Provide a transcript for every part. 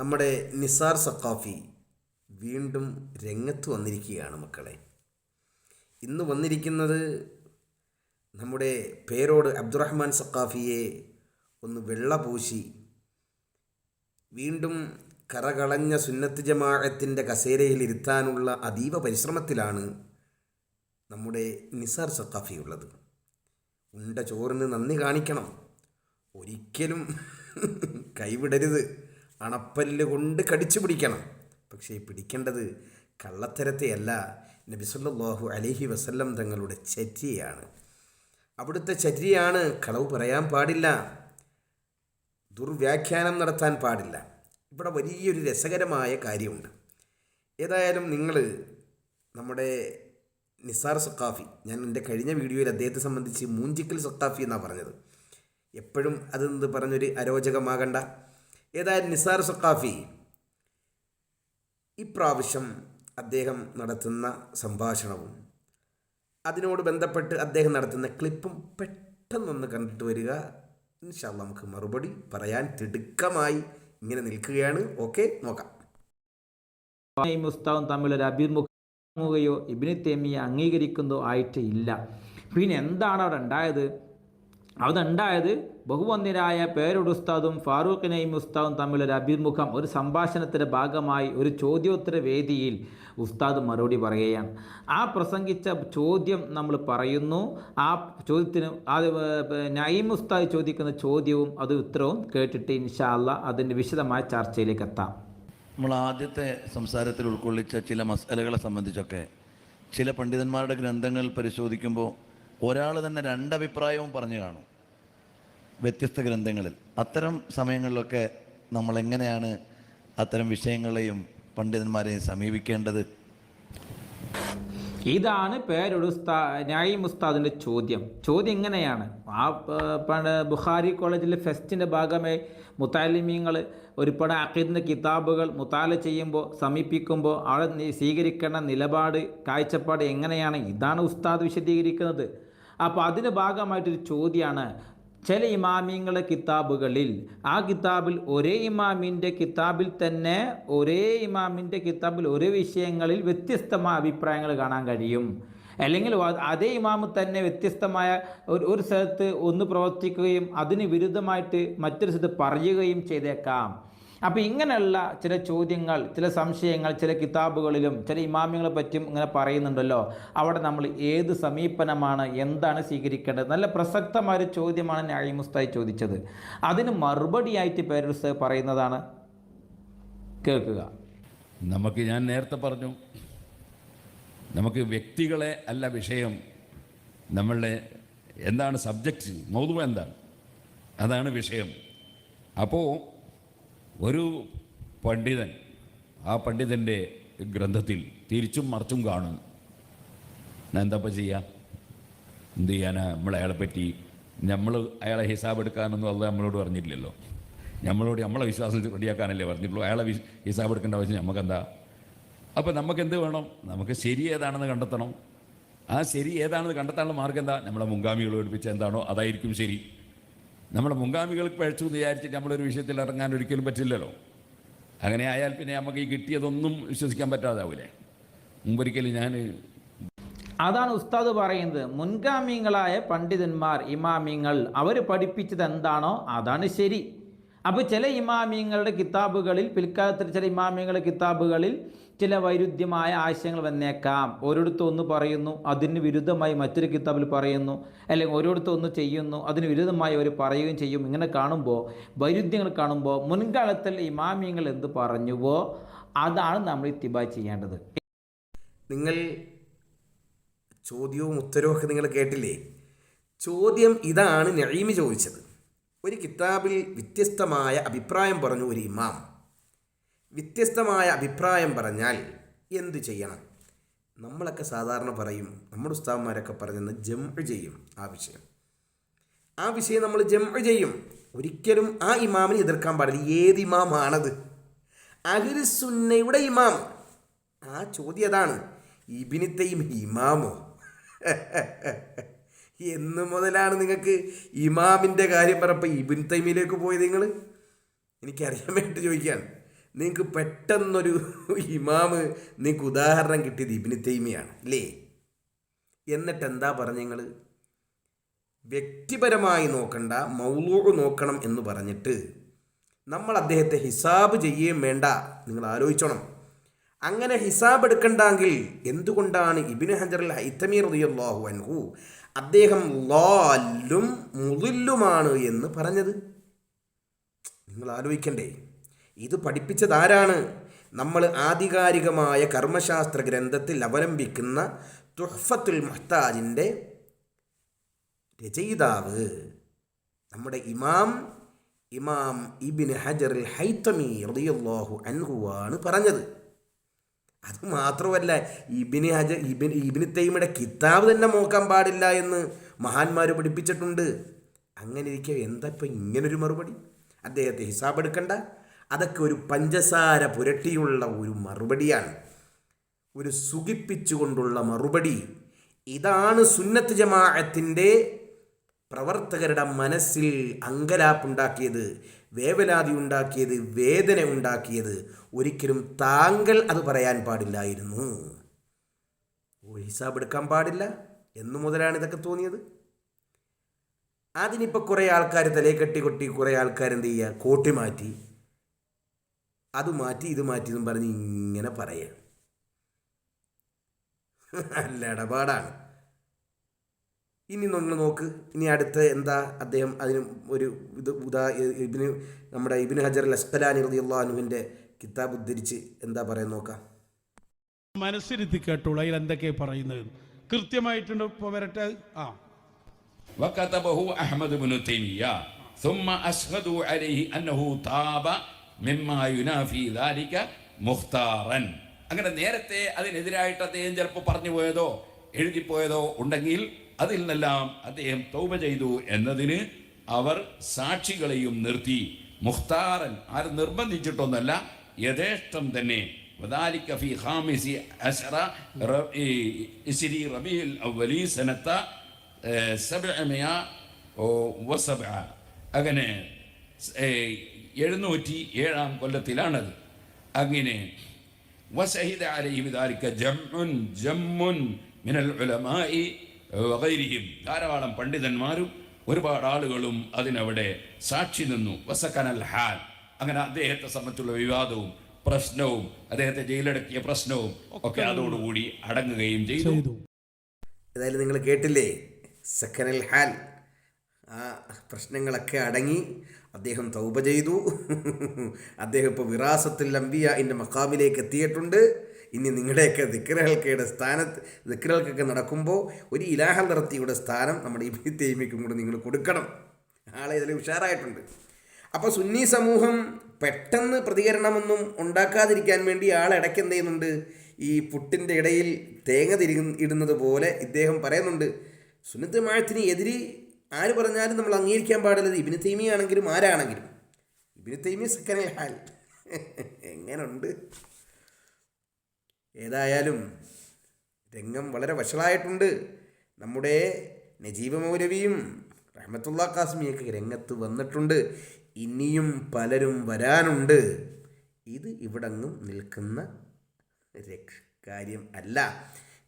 നമ്മുടെ നിസാർ സക്കാഫി വീണ്ടും രംഗത്ത് വന്നിരിക്കുകയാണ് മക്കളെ. ഇന്ന് വന്നിരിക്കുന്നത് നമ്മുടെ പേരോട് അബ്ദുറഹ്മാൻ സക്കാഫിയെ ഒന്ന് വെള്ള പൂശി. വീണ്ടും കറകളഞ്ഞ സുന്നത്ത് ജമാഅത്തിന്റെ കസേരയിൽ ഇരുത്താനുള്ള അതീവ പരിശ്രമത്തിലാണ് നമ്മുടെ നിസാർ സക്കാഫിയുള്ളത് ഉണ്ട ചോറിന് നന്ദി കാണിക്കണം. ഒരിക്കലും കൈവിടരുത്. അണപ്പല്ല് കൊണ്ട് കടിച്ചു പിടിക്കണം. പക്ഷേ പിടിക്കേണ്ടത് കള്ളത്തരത്തെയല്ല. നബിസുല്ലാഹു അലഹി വസല്ലം തങ്ങളുടെ ചര്യയാണ്. അവിടുത്തെ ചര്യയാണ് കളവ് പറയാൻ പാടില്ല. ദുർവ്യാഖ്യാനം നടത്താൻ പാടില്ല. ഇവിടെ വലിയൊരു രസകരമായ കാര്യമുണ്ട്. ഏതായാലും നിങ്ങൾ നമ്മുടെ നിസാർ സക്കാഫി ഞാൻ എന്റെ കഴിഞ്ഞ വീഡിയോയിൽ അദ്ദേഹത്തെ സംബന്ധിച്ച് മൂഞ്ചിക്കൽ സക്കാഫി എന്നാണ് പറഞ്ഞത്. എപ്പോഴും അതെന്ത് പറഞ്ഞൊരു അരോചകമാകണ്ട. ഏതായാലും നിസാർ സക്കാഫി ഇപ്രാവശ്യം അദ്ദേഹം നടത്തുന്ന സംഭാഷണവും അതിനോട് ബന്ധപ്പെട്ട് അദ്ദേഹം നടത്തുന്ന ക്ലിപ്പും പെട്ടെന്നൊന്ന് കണ്ടിട്ട് വരിക. ഇൻഷാല്ല നമുക്ക് മറുപടി പറയാൻ തിടുക്കമായി ഇങ്ങനെ നിൽക്കുകയാണ്. ഓക്കെ നോക്കാം. ഉസ്താവും തമ്മിലൊരു അഭിമുഖയോ ഇബിനി തേമിയെ അംഗീകരിക്കുന്നതോ ആയിട്ട് ഇല്ല പിന്നെ എന്താണ് അവിടെ ഉണ്ടായത്? അവിടെ ബഹുവന്ദിനായ ബഹുവന്യരായ പേരുടെ ഉസ്താദും ഫാറൂഖ് നഈം ഉസ്താദും തമ്മിലൊരു അഭിമുഖം ഒരു സംഭാഷണത്തിന്റെ ഭാഗമായി ഒരു ചോദ്യോത്തര വേദിയിൽ ഉസ്താദ് മറുപടി പറയുകയാണ്. ആ പ്രസംഗിച്ച ചോദ്യം നമ്മൾ പറയുന്നു. ആ ചോദ്യത്തിന് അത് നയിം ഉസ്താദ് ചോദിക്കുന്ന ചോദ്യവും അത് ഉത്തരവും കേട്ടിട്ട് ഇൻഷാല്ല അതിന്റെ വിശദമായ ചർച്ചയിലേക്ക് എത്താം. നമ്മൾ ആദ്യത്തെ സംസാരത്തിൽ ഉൾക്കൊള്ളിച്ച ചില മസാലകളെ സംബന്ധിച്ചൊക്കെ ചില പണ്ഡിതന്മാരുടെ ഗ്രന്ഥങ്ങൾ പരിശോധിക്കുമ്പോൾ ഒരാൾ തന്നെ രണ്ടഭിപ്രായവും പറഞ്ഞു കാണും വ്യത്യസ്ത ഗ്രന്ഥങ്ങളിൽ. അത്തരം സമയങ്ങളിലൊക്കെ നമ്മൾ എങ്ങനെയാണ് അത്തരം വിഷയങ്ങളെയും പണ്ഡിതന്മാരെയും സമീപിക്കേണ്ടത്? ഇതാണ് പേരൊരു ഉസ്താ മുസ്താദിന്റെ ചോദ്യം. ചോദ്യം എങ്ങനെയാണ്? ആ ബുഹാരി കോളേജിലെ ഫെസ്റ്റിന്റെ ഭാഗമായി മുത്താലിമീങ്ങൾ ഒരുപാട് അക്കീദിന്റെ കിതാബുകൾ മുത്താല ചെയ്യുമ്പോൾ സമീപിക്കുമ്പോൾ അവിടെ സ്വീകരിക്കേണ്ട നിലപാട് കാഴ്ചപ്പാട് എങ്ങനെയാണ്? ഇതാണ് ഉസ്താദ് വിശദീകരിക്കുന്നത്. അപ്പോൾ അതിന്റെ ഭാഗമായിട്ടൊരു ചോദ്യമാണ് ചില ഇമാമിങ്ങളുടെ കിതാബുകളിൽ ആ കിതാബിൽ ഒരേ ഇമാമിന്റെ കിതാബിൽ തന്നെ ഒരേ ഇമാമിന്റെ കിതാബിൽ ഒരേ വിഷയങ്ങളിൽ വ്യത്യസ്തമായ അഭിപ്രായങ്ങൾ കാണാൻ കഴിയും. അല്ലെങ്കിൽ അതേ ഇമാമ് തന്നെ വ്യത്യസ്തമായ ഒരു ഒരു സ്ഥലത്ത് ഒന്ന് പ്രവർത്തിക്കുകയും അതിന് വിരുദ്ധമായിട്ട് മറ്റൊരു സ്ഥലത്ത് പറയുകയും ചെയ്തേക്കാം. അപ്പോൾ ഇങ്ങനെയുള്ള ചില ചോദ്യങ്ങൾ ചില സംശയങ്ങൾ ചില കിതാബുകളിലും ചില ഇമാമ്യങ്ങളെ പറ്റിയും ഇങ്ങനെ പറയുന്നുണ്ടല്ലോ. അവിടെ നമ്മൾ ഏത് സമീപനമാണ് എന്താണ് സ്വീകരിക്കേണ്ടത്? നല്ല പ്രസക്തമായ ഒരു ചോദ്യമാണ് ന്യായ മുസ്തായി ചോദിച്ചത്. അതിന് മറുപടിയായിട്ട് പേരുസ് പറയുന്നതാണ്. കേൾക്കുക. നമുക്ക് ഞാൻ നേരത്തെ പറഞ്ഞു നമുക്ക് വ്യക്തികളെ അല്ല വിഷയം. നമ്മളുടെ എന്താണ് സബ്ജക്റ്റ്? മൗതുവ എന്താണ്? അതാണ് വിഷയം. അപ്പോൾ ഒരു പണ്ഡിതൻ ആ പണ്ഡിതന്റെ ഗ്രന്ഥത്തിൽ തിരിച്ചും മറിച്ചും കാണും. എന്താപ്പം ചെയ്യാം? എന്ത് ചെയ്യാനാ? നമ്മൾ അയാളെ പറ്റി നമ്മൾ അയാളെ ഹിസാബ് എടുക്കാനൊന്നും അല്ല നമ്മളോട് പറഞ്ഞിട്ടില്ലല്ലോ. നമ്മളോട് നമ്മളെ വിശ്വാസം റെഡിയാക്കാനല്ലേ പറഞ്ഞിട്ടുള്ളൂ. അയാളെ ഹിസാബ് എടുക്കേണ്ട ആവശ്യം നമുക്കെന്താ? അപ്പോൾ നമുക്ക് എന്ത് വേണം? നമുക്ക് ശരി ഏതാണെന്ന് കണ്ടെത്തണം. ആ ശരി ഏതാണെന്ന് കണ്ടെത്താനുള്ള മാർഗം എന്താ? നമ്മളെ മുൻഗാമികൾ പഠിപ്പിച്ച എന്താണോ അതായിരിക്കും ശരി. നമ്മുടെ മുൻഗാമികൾക്ക് പഴച്ചു എന്ന് വിചാരിച്ചിട്ട് നമ്മളൊരു വിഷയത്തിൽ ഇറങ്ങാൻ ഒരിക്കലും പറ്റില്ലല്ലോ. അങ്ങനെ ആയാൽ പിന്നെ നമുക്ക് ഈ കിട്ടിയതൊന്നും വിശ്വസിക്കാൻ പറ്റാതാവൂലേ. മുമ്പൊരിക്കലും ഞാൻ അതാണ് ഉസ്താദ് പറയുന്നത് മുൻഗാമിങ്ങളായ പണ്ഡിതന്മാർ ഇമാമിങ്ങൾ അവർ പഠിപ്പിച്ചത് എന്താണോ അതാണ് ശരി. അപ്പോൾ ചില ഇമാമിയങ്ങളുടെ കിതാബുകളിൽ പിൽക്കാലത്തിൽ ചില ഇമാമിയങ്ങളുടെ കിതാബുകളിൽ ചില വൈരുദ്ധ്യമായ ആശയങ്ങൾ വന്നേക്കാം. ഒരിടത്ത് ഒന്ന് പറയുന്നു അതിന് വിരുദ്ധമായി മറ്റൊരു കിതാബിൽ പറയുന്നു അല്ലെങ്കിൽ ഒരിടത്ത് ഒന്ന് ചെയ്യുന്നു അതിന് വിരുദ്ധമായി അവർ പറയുകയും ചെയ്യും. ഇങ്ങനെ കാണുമ്പോൾ വൈരുദ്ധ്യങ്ങൾ കാണുമ്പോൾ മുൻകാലത്തിൽ ഇമാമിയങ്ങൾ എന്ത് പറഞ്ഞുവോ അതാണ് നമ്മൾ ഇത്തിബ ചെയ്യേണ്ടത്. നിങ്ങൾ ചോദ്യവും ഉത്തരവും ഒക്കെ നിങ്ങൾ കേട്ടില്ലേ? ചോദ്യം ഇതാണ് നഴീമി ചോദിച്ചത്. ഒരു കിതാബിൽ വ്യത്യസ്തമായ അഭിപ്രായം പറഞ്ഞു ഒരു ഇമാം. വ്യത്യസ്തമായ അഭിപ്രായം പറഞ്ഞാൽ എന്തു ചെയ്യണം? നമ്മളൊക്കെ സാധാരണ പറയും നമ്മുടെ ഉസ്താവന്മാരൊക്കെ പറഞ്ഞെന്ന് ജം ചെയ്യും ആ വിഷയം. ആ വിഷയം നമ്മൾ ജം ചെയ്യും. ഒരിക്കലും ആ ഇമാമിനെ എതിർക്കാൻ പാടില്ല. ഏത് ഇമാമാണത്? അഹിരുസുന്നയുടെ ഇമാം. ആ ചോദ്യം അതാണ്. ഇബിനിത്തെയും ഇമാമോ? എന്ന് മുതലാണ് നിങ്ങൾക്ക് ഇമാമിന്റെ കാര്യം പറഞ്ഞപ്പോൾ ഇബിൻ തൈമിലേക്ക് പോയത് നിങ്ങൾ? എനിക്കറിയാൻ വേണ്ടി ചോദിക്കുകയാണ്. നിങ്ങൾക്ക് പെട്ടെന്നൊരു ഇമാമ് നിങ്ങൾക്ക് ഉദാഹരണം കിട്ടിയത് ഇബിന് തൈമിയാണ് അല്ലേ? എന്നിട്ട് എന്താ പറഞ്ഞു നിങ്ങൾ? വ്യക്തിപരമായി നോക്കണ്ട മൗലൂഹ് നോക്കണം എന്ന് പറഞ്ഞിട്ട് നമ്മൾ അദ്ദേഹത്തെ ഹിസാബ് ചെയ്യുകയും വേണ്ട നിങ്ങൾ ആലോചിച്ചോണം. അങ്ങനെ ഹിസാബ് എടുക്കണ്ടെങ്കിൽ എന്തുകൊണ്ടാണ് ഇബിന് ഹജർ ഹൈത്തമീർ റളിയല്ലാഹു അൻഹു അദ്ദേഹം ലാലും മുതില്ലുമാണ് എന്ന് പറഞ്ഞത്? നിങ്ങൾ ആലോചിക്കണ്ടേ ഇത് പഠിപ്പിച്ചത് ആരാണ്? നമ്മൾ ആധികാരികമായ കർമ്മശാസ്ത്ര ഗ്രന്ഥത്തിൽ അവലംബിക്കുന്ന തുഹഫത്തുൽ മുഹ്താജിന്റെ രചയിതാവ് നമ്മുടെ ഇമാം ഇമാം ഇബിൻ ഹജർ ഹൈത്തമി റളിയല്ലാഹു ആണ് പറഞ്ഞത്. അത് മാത്രമല്ല ഇബിന് ഹജ ഇബിൻ ഇബിന് തൈമയുടെ കിതാബ് തന്നെ നോക്കാൻ പാടില്ല എന്ന് മഹാന്മാർ പഠിപ്പിച്ചിട്ടുണ്ട്. അങ്ങനെ ഇരിക്കെ എന്താ ഇപ്പം ഇങ്ങനൊരു മറുപടി? അദ്ദേഹത്തെ ഹിസാബ് എടുക്കണ്ട. അതൊക്കെ ഒരു പഞ്ചസാര പുരട്ടിയുള്ള ഒരു മറുപടിയാണ്. ഒരു സുഖിപ്പിച്ചുകൊണ്ടുള്ള മറുപടി. ഇതാണ് സുന്നത്ത് ജമാഅത്തിന്റെ പ്രവർത്തകരുടെ മനസ്സിൽ അങ്കലാപ്പുണ്ടാക്കിയത്. വേവലാതി ഉണ്ടാക്കിയത് വേദന ഉണ്ടാക്കിയത് ഒരിക്കലും താങ്കൾ അത് പറയാൻ പാടില്ലായിരുന്നു. ഹിസാബ് എടുക്കാൻ പാടില്ല. എന്നു മുതലാണ് ഇതൊക്കെ തോന്നിയത്. അതിനിപ്പോൾ കുറേ ആൾക്കാർ തലേ കെട്ടി കൊട്ടി കുറേ ആൾക്കാർ എന്ത് ചെയ്യുക? കോട്ടി മാറ്റി. അത് മാറ്റി ഇത് മാറ്റി എന്നും പറഞ്ഞ് ഇങ്ങനെ പറയുക നല്ല ഇടപാടാണ്. ഇനി നിങ്ങൾ നോക്ക് ഇനി അടുത്ത എന്താ അദ്ദേഹം അതിന് ഒരു ഇത് ഉദാ ഇബിന് നമ്മുടെ ഇബിന് ഹജർ ലസ്കലാനി റളിയല്ലാഹുവിൻ്റെ കിതാബ് ഉദ്ധരിച്ച് എന്താ പറയാൻ നോക്കാം മനസ്സിരുത്തി കേട്ടോളൂ അതിൽ എന്തൊക്കെയാ പറയുന്നത് കൃത്യമായിട്ടുണ്ട് ഇപ്പൊ വരട്ടെ ആ وكتبه أحمد بن تيمية ثم أشهدوا عليه أنه تاب مما ينافي ذلك مختارا അങ്ങനെ നേരത്തെ അതിനെതിരായിട്ട് അദ്ദേഹം ചിലപ്പോൾ പറഞ്ഞു പോയതോ എഴുതിപ്പോയതോ ഉണ്ടെങ്കിൽ അതിൽ നിന്നെല്ലാം അദ്ദേഹം തൗബ ചെയ്തു എന്നതിന് അവർ സാക്ഷികളെയും നിർത്തി മുഖ്താറൻ ആരും നിർബന്ധിച്ചിട്ടൊന്നല്ല യഥേഷ്ടം തന്നെ وذلك في خامس عشر ر- إيه، إسري ربيع الأولي سنة സബഅമിയ വസബ അങ്ങനെ ഏഹ്, എഴുന്നൂറ്റി ഏഴാം കൊല്ലത്തിലാണത് അങ്ങനെ വസഹിദ അലൈഹി ബിദാലിക ജംഉൻ ജമ്മുൻ മിനൽ ഉലമായി വഗൈരിഹിം ധാരാളം പണ്ഡിതന്മാരും ഒരുപാട് ആളുകളും അതിനവിടെ സാക്ഷി നിന്നു. വസക്കനൽ ഹാൽ. അങ്ങനെ അദ്ദേഹത്തെ സംബന്ധിച്ചുള്ള വിവാദവും പ്രശ്നവും അദ്ദേഹത്തെ ജയിലടക്കിയ പ്രശ്നവും ഒക്കെ അതോടുകൂടി അടങ്ങുകയും ചെയ്തു. ചെയ്തു. ഏതായാലും നിങ്ങൾ കേട്ടില്ലേ? സക്കനൽ ഹാൽ. ആ പ്രശ്നങ്ങളൊക്കെ അടങ്ങി അദ്ദേഹം തൗപ ചെയ്തു. അദ്ദേഹം ഇപ്പോൾ വിറാസത്തിൽ അമ്പിയ എന്റെ മക്കാമിലേക്ക് എത്തിയിട്ടുണ്ട്. ഇനി നിങ്ങളുടെയൊക്കെ ദിക്കറുകൾക്കയുടെ സ്ഥാനത്ത് ദിക്കറുകൾക്കൊക്കെ നടക്കുമ്പോൾ ഒരു ഇലാഹ നിർത്തിയുടെ സ്ഥാനം നമ്മുടെ ഈ തേമിക്കും കൂടെ നിങ്ങൾ കൊടുക്കണം. ആളെ ഇതിൽ ഉഷാറായിട്ടുണ്ട്. അപ്പോൾ സുന്നി സമൂഹം പെട്ടെന്ന് പ്രതികരണമൊന്നും ഉണ്ടാക്കാതിരിക്കാൻ വേണ്ടി ആൾ ഇടയ്ക്ക് എന്ത് ചെയ്യുന്നുണ്ട്? ഈ പുട്ടിന്റെ ഇടയിൽ തേങ്ങ തിരി ഇടുന്നത് പോലെ ഇദ്ദേഹം പറയുന്നുണ്ട്. സുന്നത്ത് മാഴത്തിന് എതിരി ആര് പറഞ്ഞാലും നമ്മൾ അംഗീകരിക്കാൻ പാടില്ലത് ഇബിന് തൈമിയാണെങ്കിലും ആരാണെങ്കിലും. ഇബിന് തൈമി സെക്കൻഡ് ഹാൽ. എങ്ങനുണ്ട്? ഏതായാലും രംഗം വളരെ വഷളായിട്ടുണ്ട്. നമ്മുടെ നജീബ് മൗലവിയും റഹ്മത്തുള്ള കാസ്മിയൊക്കെ രംഗത്ത് വന്നിട്ടുണ്ട്. ഇനിയും പലരും വരാനുണ്ട്. ഇത് ഇവിടങ്ങും നിൽക്കുന്ന കാര്യം അല്ല.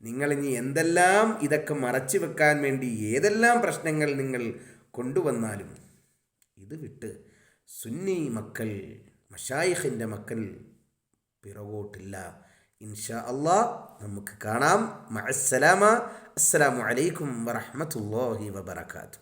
നിങ്ങളിനി എന്തെല്ലാം ഇതൊക്കെ മറച്ചു വെക്കാൻ വേണ്ടി ഏതെല്ലാം പ്രശ്നങ്ങൾ നിങ്ങൾ കൊണ്ടുവന്നാലും ഇത് വിട്ട് സുന്നി മക്കൾ മഷായിഖിന്റെ മക്കൾ പിറകോട്ടില്ല. ഇൻഷാ അള്ളാ നമുക്ക് കാണാം മഅസ്സലാമ അസ്സലാമു അലൈക്കും വറഹ്മത്തുള്ളാഹി വബറകാതുഹു